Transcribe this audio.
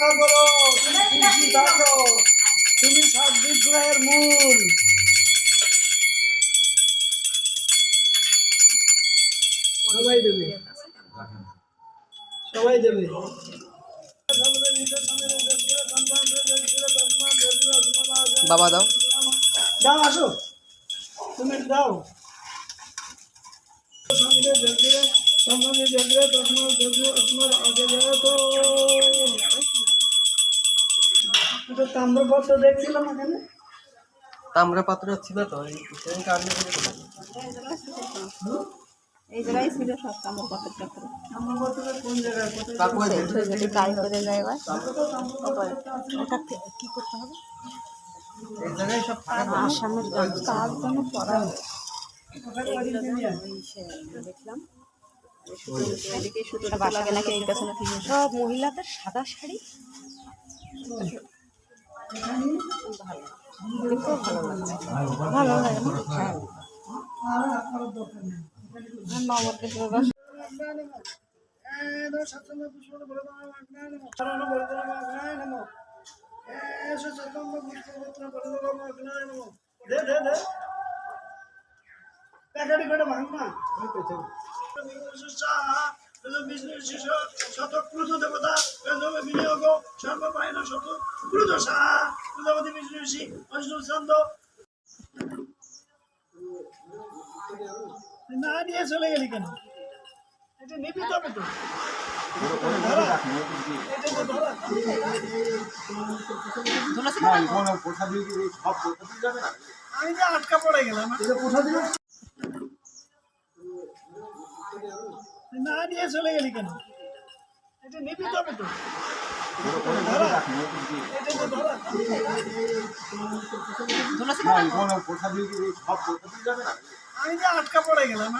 রক্ষা করো তুমি থাকো। তুমি সব বিগ্রহের মূল। সবাই দেবে। সবাই দেবে। বাবা দাও। দাও আসো। তুমি দাও। সঙ্গে জলদিরে সঙ্গে জলদিরে তোমার জলদিরে তোমার আগে যাও তো। তাম্রপত্র দেখছিলাম এখানে তামরা পাত্র ছিল তো এই জায়গায় ছিল সব কামড় পাথর চক্র কাজ করে জায়গায় ওটা কি করতে হবে? এই জায়গায় সব ফাঁকা থাকে। আসামের কাজ যেন করা হয় কোথায় লাগিয়ে নিয়ে আয়। ওই সে দেখলাম। এদিকে শুধু লাগে নাকি এই পেছনে সব মহিলাদের সাদা শাড়ি। দেখতেও ভালো লাগে। ভালো লাগে সর্বপায়ন শতক্রুত সাহা প্রজাপতি বিষ্ণু ঋষি অষ্ণু ছন্দ না নিয়ে চলে গেলি কেন এটা নিবি তবে তো আমি যে আটকা পড়ে গেলাম না নিয়ে চলে গেলি কেন এটা নিবি তবে তো। ধরা। এটা তো আমি যে আটকা পড়ে গেলাম।